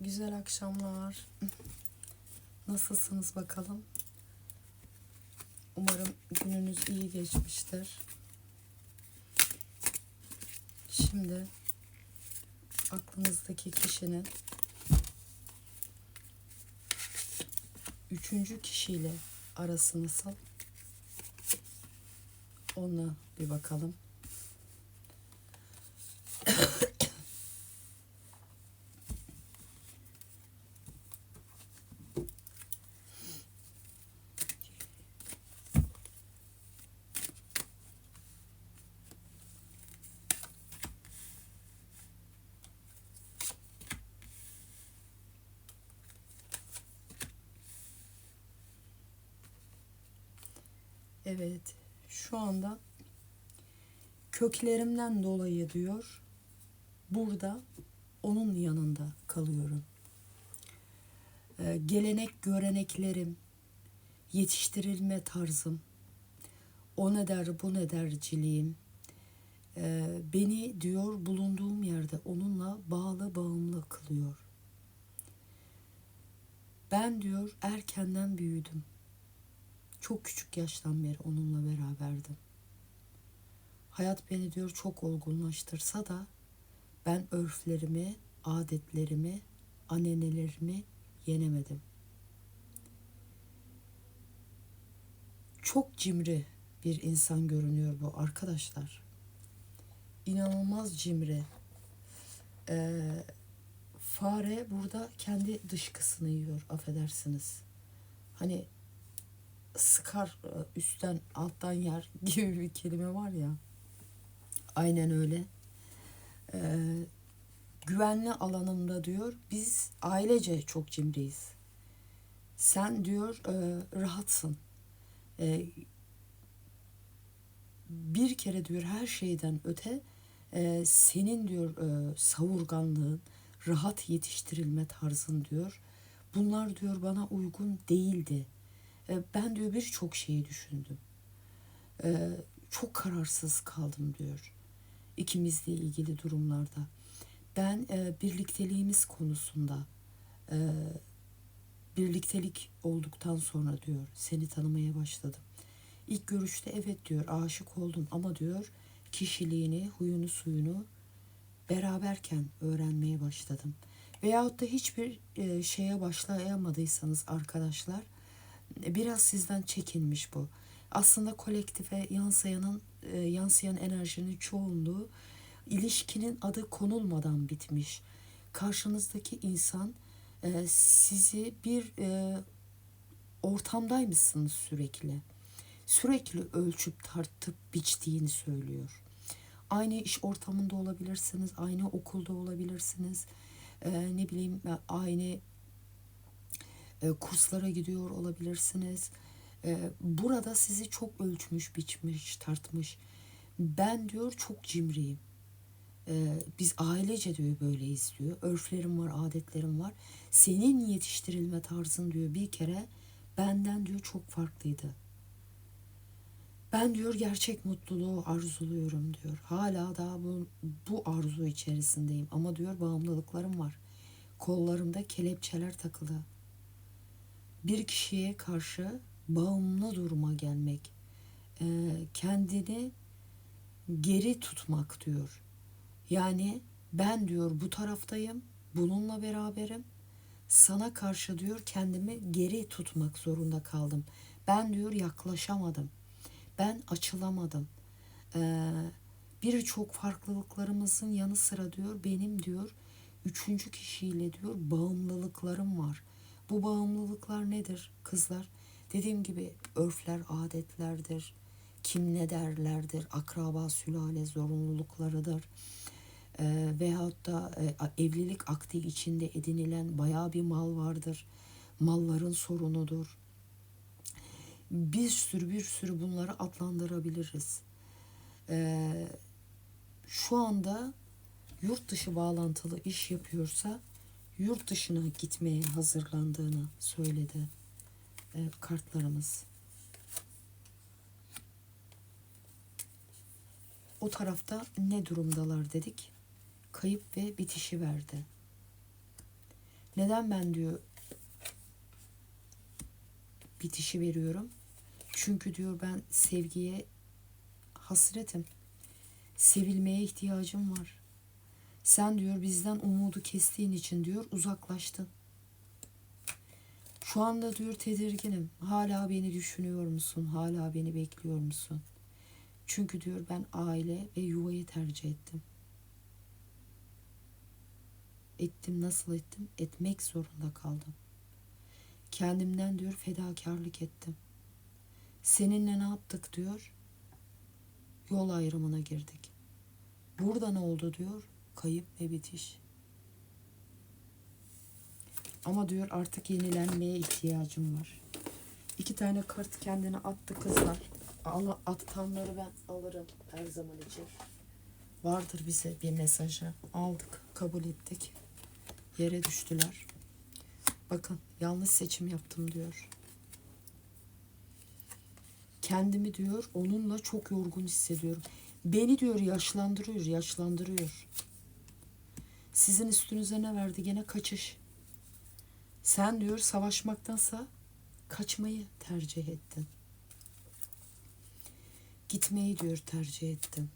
Güzel akşamlar. Nasılsınız bakalım? Umarım gününüz iyi geçmiştir. Şimdi aklınızdaki kişinin üçüncü kişiyle arası nasıl? Ona bir bakalım. Evet, şu anda köklerimden dolayı diyor. Burada onun yanında kalıyorum. Ee, gelenek göreneklerim, yetiştirilme tarzım, o ne der bu ne derciliğim, ee, beni diyor bulunduğum yerde onunla bağlı bağımlı kılıyor. Ben diyor erkenden büyüdüm. Çok küçük yaştan beri onunla beraberdim. Hayat beni diyor çok olgunlaştırsa da ben örflerimi, adetlerimi, anenelerimi yenemedim. Çok cimri bir insan görünüyor bu arkadaşlar. İnanılmaz cimri. Ee, fare burada kendi dışkısını yiyor affedersiniz. Hani sıkar e, üstten alttan yer gibi bir kelime var ya. Aynen öyle. Ee, güvenli alanımda diyor biz ailece çok cimriyiz. Sen diyor e, rahatsın. E, bir kere diyor her şeyden öte e, senin diyor e, savurganlığın, rahat yetiştirilme tarzın diyor. Bunlar diyor bana uygun değildi. E, ben diyor birçok şeyi düşündüm. E, çok kararsız kaldım diyor. İkimizle ilgili durumlarda. Ben e, birlikteliğimiz konusunda e, birliktelik olduktan sonra diyor seni tanımaya başladım. İlk görüşte evet diyor aşık oldum ama diyor kişiliğini, huyunu, suyunu beraberken öğrenmeye başladım. Veyahut da hiçbir e, şeye başlayamadıysanız arkadaşlar biraz sizden çekinmiş bu. Aslında kolektife yansıyanın e, yansıyan enerjinin çoğunluğu ilişkinin adı konulmadan bitmiş. Karşınızdaki insan e, sizi bir e, ortamdaymışsınız sürekli. Sürekli ölçüp tartıp biçtiğini söylüyor. Aynı iş ortamında olabilirsiniz, aynı okulda olabilirsiniz. E, ne bileyim aynı e, kurslara gidiyor olabilirsiniz. E, burada sizi çok ölçmüş, biçmiş, tartmış. Ben diyor çok cimriyim. E, biz ailece diyor böyleyiz diyor. Örflerim var, adetlerim var. Senin yetiştirilme tarzın diyor bir kere benden diyor çok farklıydı. Ben diyor gerçek mutluluğu arzuluyorum diyor. Hala daha bu, bu arzu içerisindeyim ama diyor bağımlılıklarım var. Kollarımda kelepçeler takılı bir kişiye karşı bağımlı duruma gelmek, e, kendini geri tutmak diyor. Yani ben diyor bu taraftayım, bununla beraberim. Sana karşı diyor kendimi geri tutmak zorunda kaldım. Ben diyor yaklaşamadım. Ben açılamadım. Ee, Birçok farklılıklarımızın yanı sıra diyor benim diyor üçüncü kişiyle diyor bağımlılıklarım var. Bu bağımlılıklar nedir kızlar? Dediğim gibi örfler, adetlerdir. Kim ne derlerdir, akraba, sülale zorunluluklarıdır. E, veyahut da e, evlilik akdi içinde edinilen bayağı bir mal vardır. Malların sorunudur. Bir sürü bir sürü bunları adlandırabiliriz. E, şu anda yurt dışı bağlantılı iş yapıyorsa yurt dışına gitmeye hazırlandığını söyledi e, kartlarımız. O tarafta ne durumdalar dedik. Kayıp ve bitişi verdi. Neden ben diyor bitişi veriyorum? Çünkü diyor ben sevgiye hasretim. Sevilmeye ihtiyacım var. Sen diyor bizden umudu kestiğin için diyor uzaklaştın. Şu anda diyor tedirginim. Hala beni düşünüyor musun? Hala beni bekliyor musun? Çünkü diyor ben aile ve yuvayı tercih ettim. Ettim nasıl ettim? Etmek zorunda kaldım. Kendimden diyor fedakarlık ettim. Seninle ne yaptık diyor? Yol ayrımına girdik. Burada ne oldu diyor? Kayıp ve bitiş. Ama diyor artık yenilenmeye ihtiyacım var. İki tane kart kendine attı kızlar. Al, attanları ben alırım her zaman için. Vardır bize bir mesajı. Aldık, kabul ettik. Yere düştüler. Bakın yanlış seçim yaptım diyor. Kendimi diyor onunla çok yorgun hissediyorum. Beni diyor yaşlandırıyor, yaşlandırıyor. Sizin üstünüze ne verdi? Gene kaçış. Sen diyor savaşmaktansa kaçmayı tercih ettin. Gitmeyi diyor tercih ettin.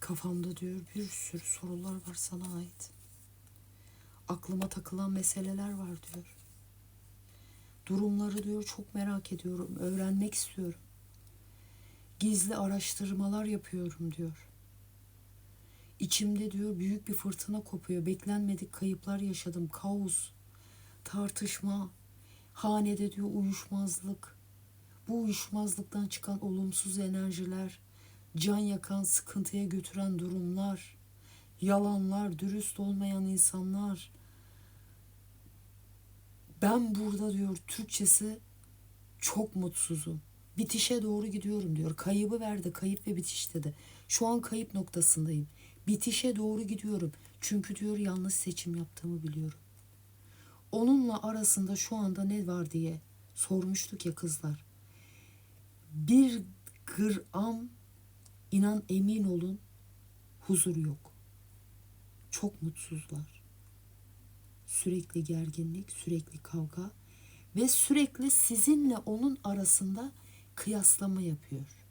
Kafamda diyor bir sürü sorular var sana ait. Aklıma takılan meseleler var diyor. Durumları diyor çok merak ediyorum, öğrenmek istiyorum. Gizli araştırmalar yapıyorum diyor. İçimde diyor büyük bir fırtına kopuyor. Beklenmedik kayıplar yaşadım. Kaos, tartışma, hanede diyor uyuşmazlık. Bu uyuşmazlıktan çıkan olumsuz enerjiler, can yakan, sıkıntıya götüren durumlar, yalanlar, dürüst olmayan insanlar. Ben burada diyor Türkçesi çok mutsuzum. Bitişe doğru gidiyorum diyor. Kaybı verdi, kayıp ve bitiş dedi. Şu an kayıp noktasındayım. Bitişe doğru gidiyorum. Çünkü diyor yanlış seçim yaptığımı biliyorum. Onunla arasında şu anda ne var diye sormuştuk ya kızlar. Bir gram inan emin olun huzur yok. Çok mutsuzlar. Sürekli gerginlik, sürekli kavga ve sürekli sizinle onun arasında kıyaslama yapıyor.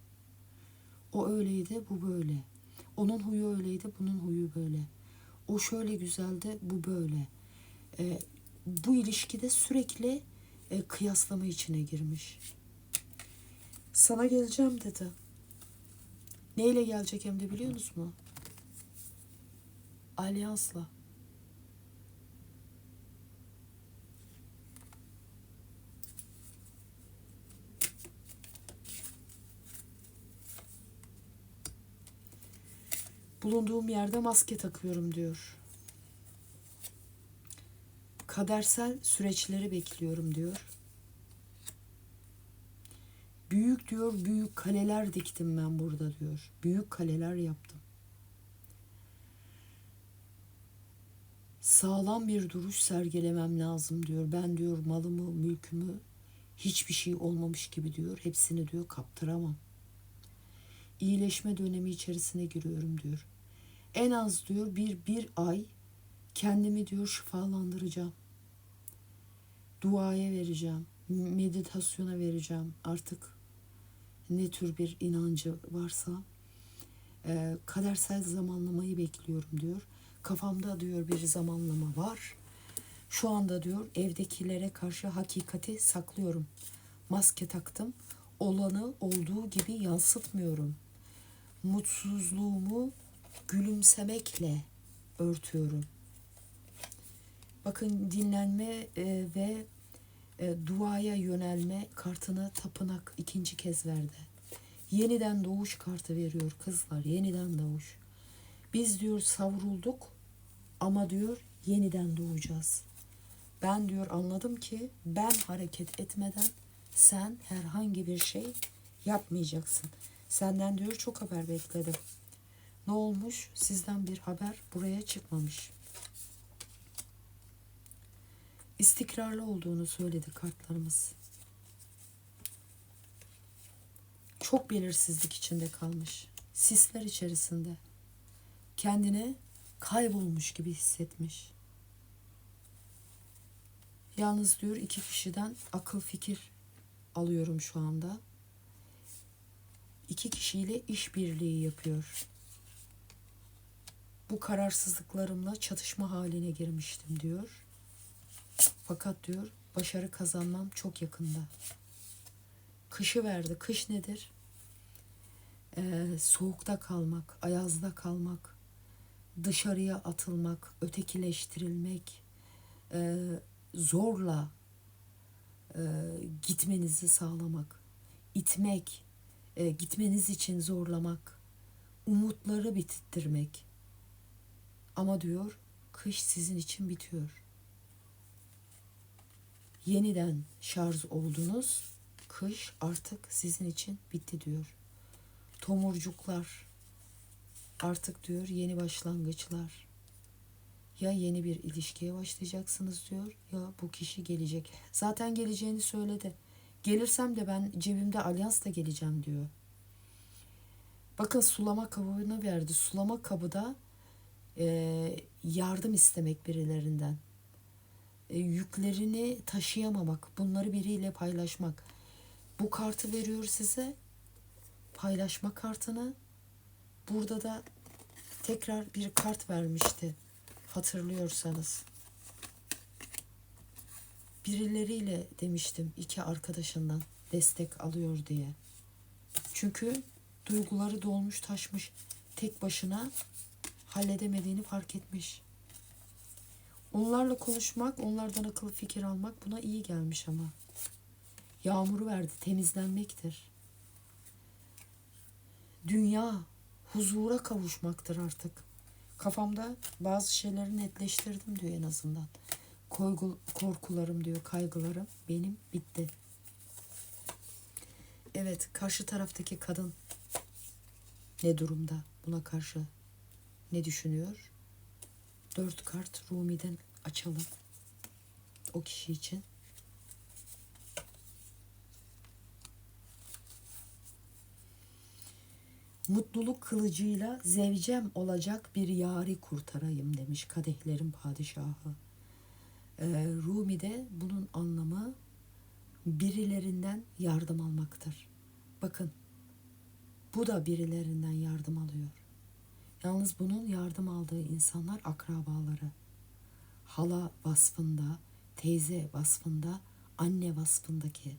O öyleydi, bu böyle. Onun huyu öyleydi, bunun huyu böyle. O şöyle güzeldi, bu böyle. Ee, bu ilişkide sürekli e, kıyaslama içine girmiş. Sana geleceğim dedi. Neyle gelecek hem de biliyor musunuz mu? Alyansla. Bulunduğum yerde maske takıyorum diyor. Kadersel süreçleri bekliyorum diyor. Büyük diyor, büyük kaleler diktim ben burada diyor. Büyük kaleler yaptım. Sağlam bir duruş sergilemem lazım diyor. Ben diyor malımı, mülkümü hiçbir şey olmamış gibi diyor. Hepsini diyor kaptıramam. İyileşme dönemi içerisine giriyorum diyor. En az diyor bir, bir ay kendimi diyor şifalandıracağım. Duaya vereceğim. Meditasyona vereceğim. Artık ne tür bir inancı varsa e, kadersel zamanlamayı bekliyorum diyor. Kafamda diyor bir zamanlama var. Şu anda diyor evdekilere karşı hakikati saklıyorum. Maske taktım. Olanı olduğu gibi yansıtmıyorum. Mutsuzluğumu gülümsemekle örtüyorum. Bakın dinlenme e, ve e, duaya yönelme kartını tapınak ikinci kez verdi. Yeniden doğuş kartı veriyor kızlar. Yeniden doğuş. Biz diyor savrulduk ama diyor yeniden doğacağız. Ben diyor anladım ki ben hareket etmeden sen herhangi bir şey yapmayacaksın. Senden diyor çok haber bekledim. Ne olmuş? Sizden bir haber buraya çıkmamış. İstikrarlı olduğunu söyledi kartlarımız. çok belirsizlik içinde kalmış. Sisler içerisinde. Kendini kaybolmuş gibi hissetmiş. Yalnız diyor iki kişiden akıl fikir alıyorum şu anda. İki kişiyle işbirliği yapıyor. Bu kararsızlıklarımla çatışma haline girmiştim diyor. Fakat diyor başarı kazanmam çok yakında. Kışı verdi. Kış nedir? Ee, soğukta kalmak, ayazda kalmak, dışarıya atılmak, ötekileştirilmek, e, zorla e, gitmenizi sağlamak, itmek, e, gitmeniz için zorlamak, umutları bitirtmek. Ama diyor kış sizin için bitiyor. Yeniden şarj oldunuz. Kış artık sizin için bitti diyor. Tomurcuklar artık diyor yeni başlangıçlar. Ya yeni bir ilişkiye başlayacaksınız diyor ya bu kişi gelecek. Zaten geleceğini söyledi. Gelirsem de ben cebimde alyansla geleceğim diyor. Bakın sulama kabını verdi. Sulama kabı da e, yardım istemek birilerinden. E, yüklerini taşıyamamak, bunları biriyle paylaşmak. Bu kartı veriyor size. Paylaşma kartını. Burada da tekrar bir kart vermişti. Hatırlıyorsanız. Birileriyle demiştim iki arkadaşından destek alıyor diye. Çünkü duyguları dolmuş taşmış. Tek başına halledemediğini fark etmiş. Onlarla konuşmak, onlardan akıl fikir almak buna iyi gelmiş ama. Yağmuru verdi, temizlenmektir. Dünya huzura kavuşmaktır artık. Kafamda bazı şeyleri netleştirdim diyor en azından. Koygu, korkularım diyor, kaygılarım benim bitti. Evet, karşı taraftaki kadın ne durumda buna karşı ne düşünüyor? Dört kart Rumi'den açalım. O kişi için. Mutluluk kılıcıyla zevcem olacak bir yari kurtarayım demiş kadehlerin padişahı. Ee, Rumi'de bunun anlamı birilerinden yardım almaktır. Bakın bu da birilerinden yardım alıyor. Yalnız bunun yardım aldığı insanlar akrabaları. Hala vasfında, teyze vasfında, anne vasfındaki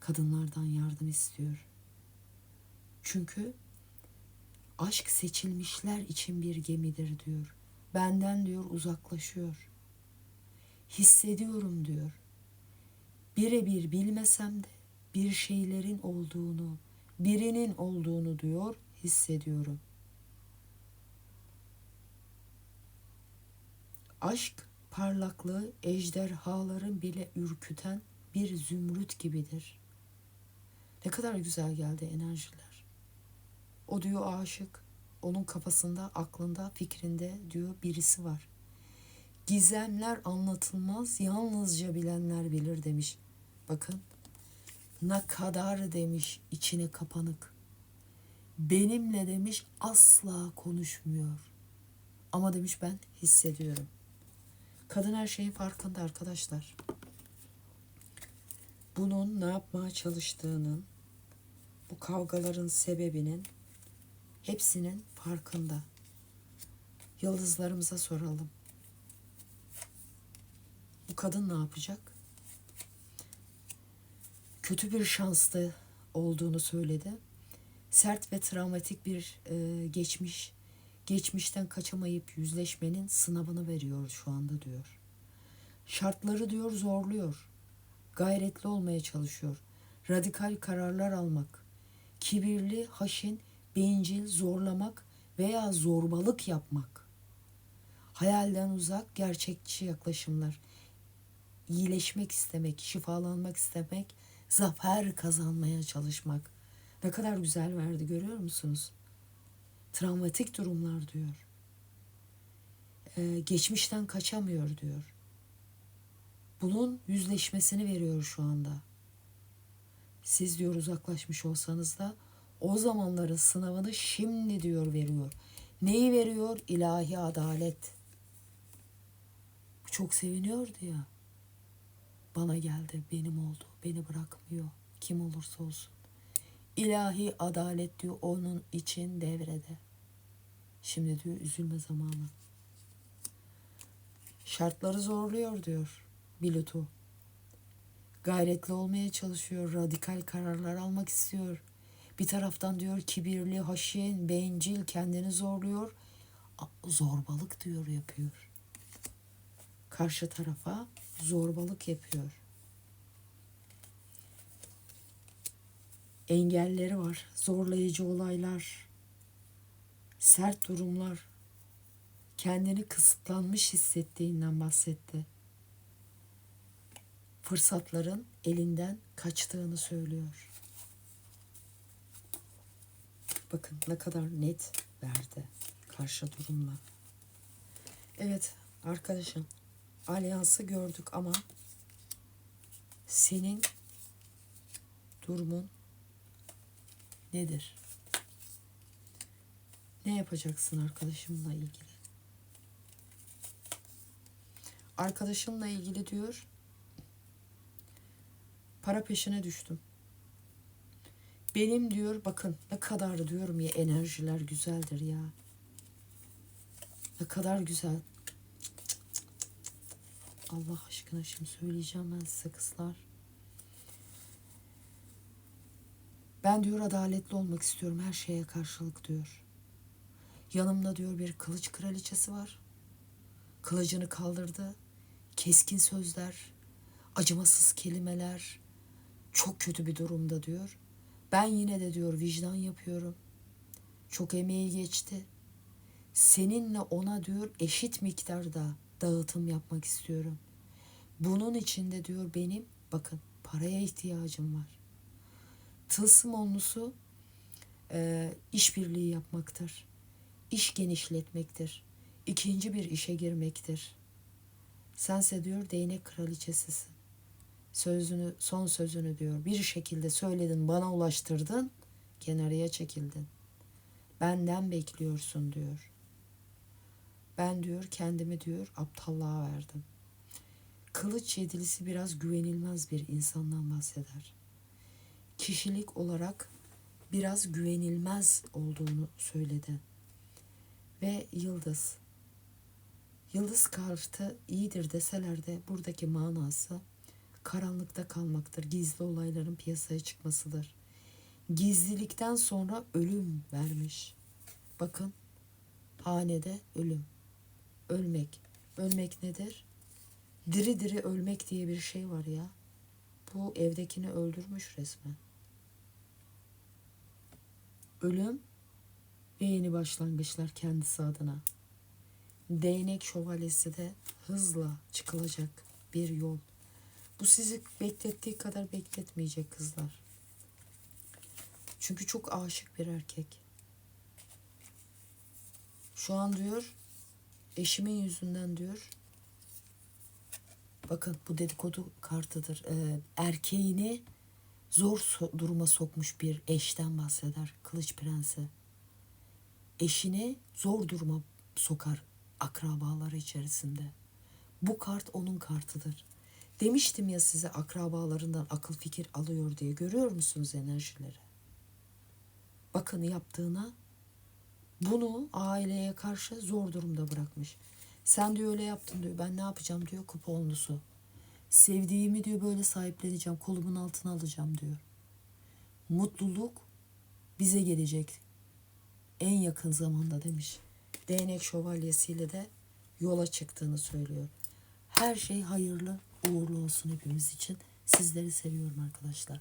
kadınlardan yardım istiyor. Çünkü aşk seçilmişler için bir gemidir diyor. Benden diyor uzaklaşıyor. Hissediyorum diyor. Birebir bilmesem de bir şeylerin olduğunu, birinin olduğunu diyor, hissediyorum. Aşk parlaklığı ejderhaların bile ürküten bir zümrüt gibidir. Ne kadar güzel geldi enerjiler. O diyor aşık. Onun kafasında, aklında, fikrinde diyor birisi var. Gizemler anlatılmaz, yalnızca bilenler bilir demiş. Bakın ne kadar demiş içine kapanık. Benimle demiş asla konuşmuyor. Ama demiş ben hissediyorum. Kadın her şeyin farkında arkadaşlar. Bunun ne yapmaya çalıştığının, bu kavgaların sebebinin hepsinin farkında. Yıldızlarımıza soralım. Bu kadın ne yapacak? Kötü bir şanslı olduğunu söyledi. Sert ve travmatik bir e, geçmiş geçmişten kaçamayıp yüzleşmenin sınavını veriyor şu anda diyor. Şartları diyor zorluyor. Gayretli olmaya çalışıyor. Radikal kararlar almak. Kibirli, haşin, bencil, zorlamak veya zorbalık yapmak. Hayalden uzak, gerçekçi yaklaşımlar. İyileşmek istemek, şifalanmak istemek, zafer kazanmaya çalışmak. Ne kadar güzel verdi görüyor musunuz? Travmatik durumlar diyor. Ee, geçmişten kaçamıyor diyor. Bunun yüzleşmesini veriyor şu anda. Siz diyor uzaklaşmış olsanız da o zamanların sınavını şimdi diyor veriyor. Neyi veriyor? İlahi adalet. Çok seviniyordu ya. Bana geldi, benim oldu, beni bırakmıyor. Kim olursa olsun. İlahi adalet diyor onun için devrede. Şimdi diyor üzülme zamanı. Şartları zorluyor diyor Bilutu. Gayretli olmaya çalışıyor, radikal kararlar almak istiyor. Bir taraftan diyor kibirli, haşin, bencil, kendini zorluyor. Zorbalık diyor yapıyor. Karşı tarafa zorbalık yapıyor. Engelleri var, zorlayıcı olaylar, sert durumlar. Kendini kısıtlanmış hissettiğinden bahsetti. Fırsatların elinden kaçtığını söylüyor. Bakın ne kadar net verdi karşı durumla. Evet arkadaşım alyansı gördük ama senin durumun nedir? Ne yapacaksın arkadaşımla ilgili? Arkadaşımla ilgili diyor para peşine düştüm. Benim diyor bakın ne kadar diyorum ya enerjiler güzeldir ya. Ne kadar güzel. Allah aşkına şimdi söyleyeceğim ben size kızlar. Ben diyor adaletli olmak istiyorum her şeye karşılık diyor. Yanımda diyor bir kılıç kraliçesi var. Kılıcını kaldırdı. Keskin sözler, acımasız kelimeler. Çok kötü bir durumda diyor. Ben yine de diyor vicdan yapıyorum. Çok emeği geçti. Seninle ona diyor eşit miktarda dağıtım yapmak istiyorum. Bunun için de diyor benim bakın paraya ihtiyacım var. Tılsım onlusu e, işbirliği yapmaktır. İş genişletmektir. İkinci bir işe girmektir. Sense diyor değnek kraliçesisin. Sözünü, son sözünü diyor bir şekilde söyledin, bana ulaştırdın, kenarıya çekildin. Benden bekliyorsun diyor. Ben diyor kendimi diyor aptallığa verdim. Kılıç yedilisi biraz güvenilmez bir insandan bahseder. Kişilik olarak biraz güvenilmez olduğunu söyledi. Ve yıldız. Yıldız kartı iyidir deseler de buradaki manası karanlıkta kalmaktır. Gizli olayların piyasaya çıkmasıdır. Gizlilikten sonra ölüm vermiş. Bakın hanede ölüm. Ölmek. Ölmek nedir? Diri diri ölmek diye bir şey var ya. Bu evdekini öldürmüş resmen. Ölüm ve yeni başlangıçlar kendisi adına. Değnek şövalyesi de hızla çıkılacak bir yol. Bu sizi beklettiği kadar bekletmeyecek kızlar. Çünkü çok aşık bir erkek. Şu an diyor eşimin yüzünden diyor bakın bu dedikodu kartıdır. Ee, erkeğini zor so- duruma sokmuş bir eşten bahseder Kılıç Prensi. Eşini zor duruma sokar akrabaları içerisinde. Bu kart onun kartıdır. Demiştim ya size akrabalarından akıl fikir alıyor diye. Görüyor musunuz enerjileri? Bakın yaptığına bunu aileye karşı zor durumda bırakmış. Sen diyor öyle yaptın diyor. Ben ne yapacağım diyor kuponlusu. Sevdiğimi diyor böyle sahipleneceğim. Kolumun altına alacağım diyor. Mutluluk bize gelecek. En yakın zamanda demiş. Değnek şövalyesiyle de yola çıktığını söylüyor. Her şey hayırlı, uğurlu olsun hepimiz için. Sizleri seviyorum arkadaşlar.